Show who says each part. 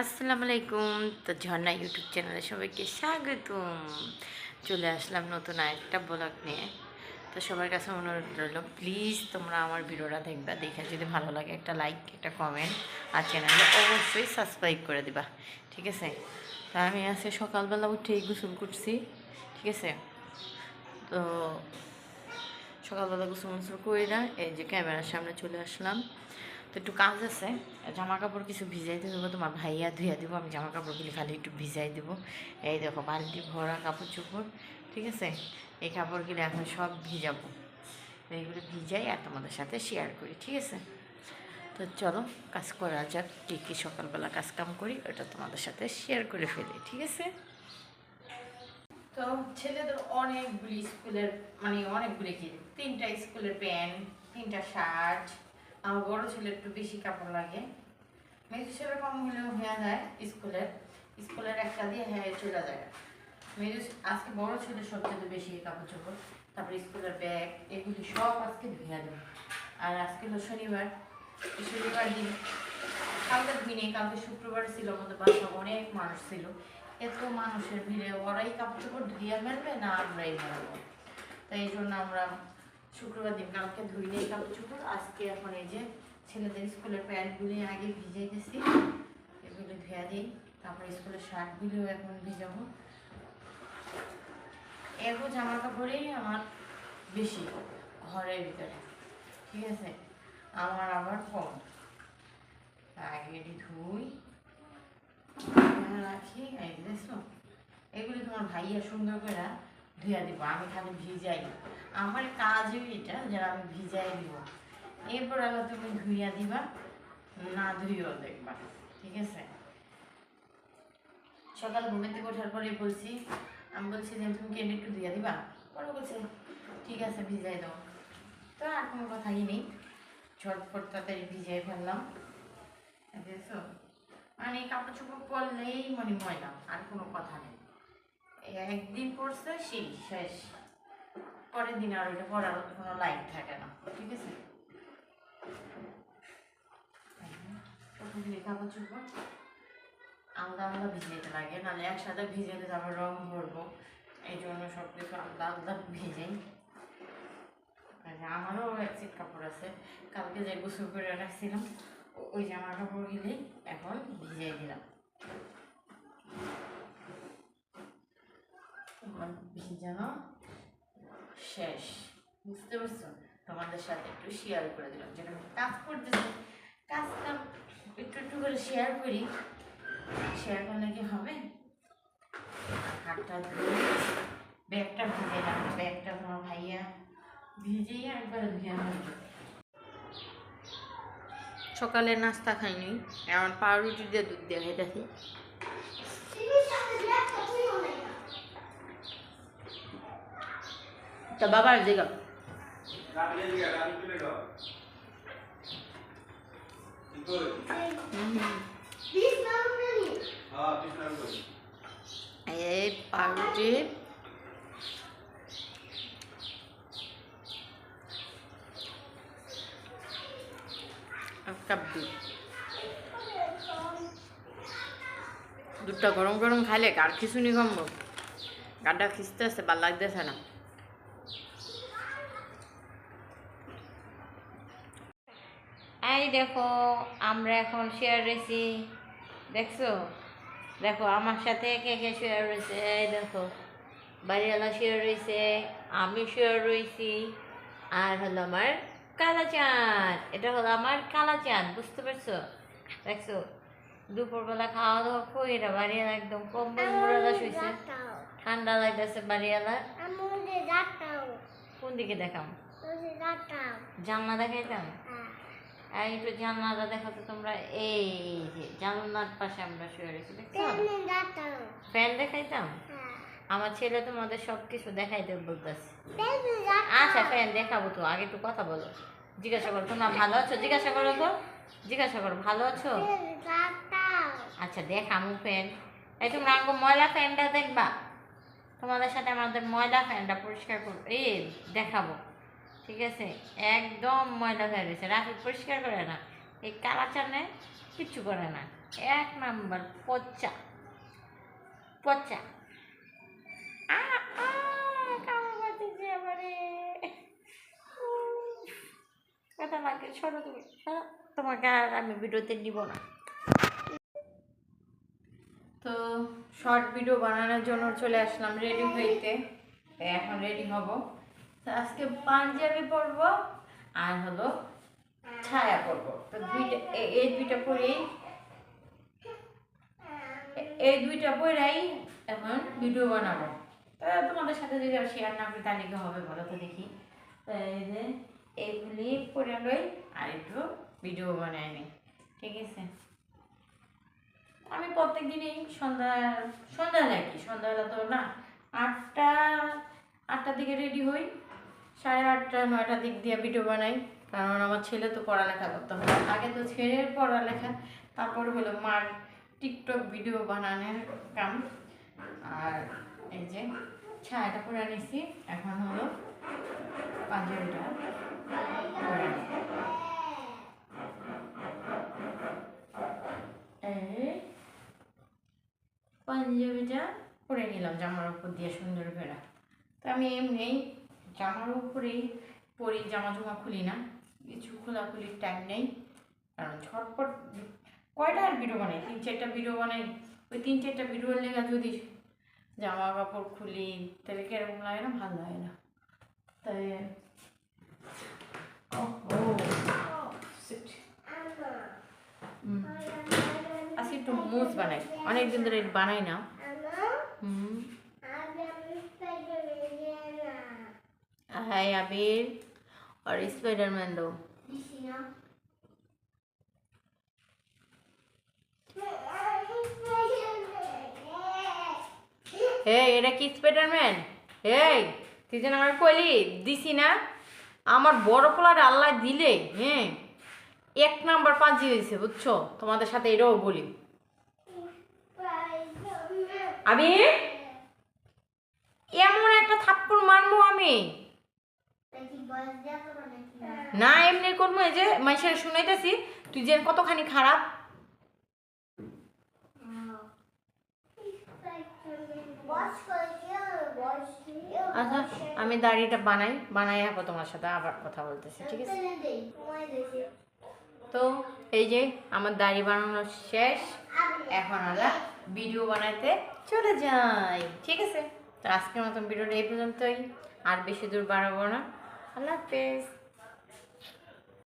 Speaker 1: আসসালামু আলাইকুম। তো ঝর্ণা ইউটিউব চ্যানেলে সবাইকে স্বাগতম। চলে আসলাম নতুন আরেকটা ব্লগ নিয়ে। তো সবার কাছে অনুরোধ রইল প্লিজ তোমরা আমার ভিডিওটা দেখবা, দেখে যদি ভালো লাগে একটা লাইক একটা কমেন্ট আর চ্যানেলে অবশ্যই সাবস্ক্রাইব করে দিবা, ঠিক আছে? তা আমি আজকে সকালবেলা উঠেই গোসল করছি, ঠিক আছে? তো সকালবেলা গোসল মোসল করি না, এই যে ক্যামেরার সামনে চলে আসলাম। তো একটু কাজ আছে জামা কাপড় কিছু ভিজাইতে দেবো। তোমার ভাইয়া ধুইয়া দেবো, আমি জামা কাপড়গুলি খালি একটু ভিজাই দেবো। এই দেখো, বালতি ভরা কাপড় চোপড়, ঠিক আছে? এই কাপড়গুলি এখন সব ভিজাবো। এইগুলো ভিজাই আর তোমাদের সাথে শেয়ার করি, ঠিক আছে? তো চলো, কাজ করা যাক, কী কী সকালবেলা কাজ কাম করি, ওটা তোমাদের সাথে শেয়ার করে ফেলি, ঠিক আছে? তো ছেলেদের অনেকগুলি স্কুলের মানে অনেকগুলি কি, তিনটা স্কুলের প্যান্ট, তিনটা শার্ট, আমার বড় ছেলে একটু বেশি কাপড় লাগে। মেজু ছেলে কম হলেও হয়ে যায় স্কুলের। স্কুলের একটা দিয়ে হ্যাঁ চলে যায়। মেজু আজকে বড় ছেলে সবচেয়ে বেশি কাপড় চোপড়, তারপরে স্কুলের ব্যাগ, এগুলি সব আজকে ধুয়ে দেবো আর আজকে হলো শনিবার। শনিবার দিন, কালকে ধুইনি কালকে শুক্রবার ছিল, আমাদের বাসা অনেক মানুষ ছিল। এত মানুষের ভিড়ে ওরাই কাপড় চোপড় ধুইয়া মেলবে না আমরাই মেলবো তাই এই জন্য আমরা শুক্রবার দিন কালকে ধুই নেই কাপড় চোপড় আজকে এখন এই যে ছেলেদের স্কুলের প্যান্টগুলি আগে ভিজে গেছি এগুলি ধুয়ে দিই। তারপরে স্কুলের শার্টগুলিও এখন ভিজাবো। এগো জামা কাপড়েই আমার বেশি ঘরের ভিতরে, ঠিক আছে? আমার আবার কম। আগে ধুই রাখি এই দেখছ এগুলি তোমার ভাইয়া সুন্দর করে ধুয়া দিব, আমি খালি ভিজাই আমার কাজই এটা, যে আমি ভিজাই দিব। এরপর আবার তুমি ধুইয়া দিবা, না ধুইও দেখবা, ঠিক আছে? সকাল ঘুমে থেকে ওঠার পরে বলছি, আমি বলছি, যে তুমি কেন একটু ধুইয়া দিবা? পরে বলছে, ঠিক আছে, ভিজাই দাও। তো আর কোনো কথাই নেই। ঝটফট তাড়াতাড়ি ভিজাই ফেললাম। দেখছ? মানে কাপড় চোপড় পরলেই মানে ময়লা, আর কোনো কথা নেই। একদিন পরছে, সেই শেষ। পরের দিন আর ওইটা পরার কোনো লাইট থাকে না, ঠিক আছে? প্রতিদিন কাপড় চোপড় আলাদা আলাদা ভিজাইতে লাগে, নাহলে একসাথে ভিজাইলে তারপর রং ভরবো এই জন্য সব কিছু আলাদা আলাদা ভিজাই। আর আমারও এক সেট কাপড় আছে। কালকে যে গোসল করে রাখছিলাম ওই জামা কাপড় কাপড়গুলি এখন ভিজিয়ে দিলাম। ভিজানো শেষ। বুঝতে পারছ? তোমাদের সাথে একটু শেয়ার করে দিলাম, যেটা আমি কাজ করতেছি। কাজটা একটু একটু করে শেয়ার করি। শেয়ার করলে কি হবে? হাতটা ধুয়ে ব্যাগটা ভিজে ব্যাগটা তোমার ভাইয়া ভিজেই একবার ধুয়ে আসবে সকালে নাস্তা খাইনি এখন পাউরুটি দিয়ে দুধ দিয়ে খাইতেছি। তো বাবার দিকে এই পাউরুটি দুধটা গরম গরম খাইলে কার খিচুনি কমবো। গাড্ডা খিচতে আছে, ভালো লাগতেছে না। এই দেখো, আমরা এখন শেয়ার রয়েছি। দেখছ? দেখো, আমার সাথে কে কে শেয়ার রয়েছে? এই দেখো, বাড়িওয়ালা শেয়ার রয়েছে, আমি শেয়ার রয়েছি, আর হলো আমার কালাচাঁদ এটা হলো আমার কালাচাঁদ বুঝতে পারছ? দেখছ? দুপুরবেলা খাওয়া দাওয়া কইরা বাড়িওয়ালা একদম কম্বল মুড়ালা শুয়েছে ঠান্ডা লাগতেছে বাড়িওয়ালা কোন দিকে দেখাম? জানলা দেখাইতাম? আর একটু জানলাটা দেখো তোমরা এই যে জানলার পাশে আমরা শুয়ে রয়েছি ফ্যান দেখাইতাম? আমার ছেলে তোমাদের সব কিছু দেখাইতে বলতেছে। আচ্ছা ফ্যান দেখাবো তো আগে একটু কথা বলো। জিজ্ঞাসা করো তোমরা ভালো আছো? জিজ্ঞাসা করো তো। জিজ্ঞাসা করো ভালো আছো? আচ্ছা দেখ আমু ফ্যান এই তোমরা আগে ময়লা ফ্যানটা দেখবা। তোমাদের সাথে আমাদের ময়লা ফ্যানটা পরিষ্কার করব এই দেখাবো। ঠিক আছে? একদম ময়লা হয়ে গেছে। রাখি পরিষ্কার করে না। এই কালাচানে কিচ্ছু করে না। এক নাম্বার পচা। পচা। আ, আ, কামড় পাচ্ছে আমারে। উফ, ব্যথা লাগে সরো তুমি। তোমাকে আর আমি ভিডিওতে নিব না। তো শর্ট ভিডিও বানানোর জন্য চলে আসলাম রেডি হইতে। এখন রেডি হব। আজকে পাঞ্জাবি পরব আর হলো ছায়া পরব। তো দুইটা এই দুইটা পরেই এই দুইটা পরেই এখন ভিডিও বানাবো। তোমাদের সাথে যদি শেয়ার না করি, তাহলে কি হবে বলো তো দেখি। এই যে এইগুলি পরে লই আর একটু ভিডিও বানাই নি ঠিক আছে? আমি প্রত্যেক দিনই সন্ধ্যা সন্ধ্যাবেলা কি সন্ধ্যাবেলা তো না, আটটা, আটটার দিকে রেডি হই। সাড়ে আটটা, নয়টার দিক দিয়ে ভিডিও বানাই, কারণ আমার ছেলে তো পড়ালেখা করতে হবে। আগে তো ছেলের পড়ালেখা, তারপরে হলো মার টিকটক ভিডিও বানানোর কাম। আর এই যে, ছায়াটা পরে নিছি, এখন হলো পাঞ্জাবিটা। নিই। পাঞ্জাবিটা পরে নিলাম জামার উপর দিয়ে সুন্দর করে। তো আমি এমনি জামার উপরেই পরি, জামা জমা খুলি না। কিছু খোলাখুলির টাইম নেই। কারণ ঝটপট কয়টা আর ভিডিও বানাই? তিন চারটা ভিডিও বানাই। ওই তিন চারটা ভিডিওর লেগা যদি জামা কাপড় খুলি, তাহলে কীরকম লাগে না? ভালো লাগে না। তাই। আজকে একটু মুজ বানাই। অনেকদিন ধরে বানাই না। হুম। হাই আবির। আর স্পাইডারম্যান দো এই, এটা কি স্পাইডারম্যান? এই, তুই যেন আমার কইলি দিছি না? আমার বড় পোলাটা আল্লাহ দিলে হ্যাঁ এক নাম্বার পাঁচি হয়েছে, বুঝছ? তোমাদের সাথে এটাও বলি। আমি এমন একটা থাপ্পড় মারবো আমি। না, এমনি করব, এই যে মাইসের শুনাইতেছি, তুই যে কতখানি খারাপ। আচ্ছা আমি দাড়িটা বানাই বানাই আবার তোমার সাথে আবার কথা বলতেছি, ঠিক আছে? তো এই যে আমার দাড়ি বানানো শেষ, এখন আমরা ভিডিও বানাইতে চলে যাই, ঠিক আছে? তো আজকের মতন ভিডিওটা এই পর্যন্তই, আর বেশি দূর বাড়াবো না। আল্লাহ হাফেজ।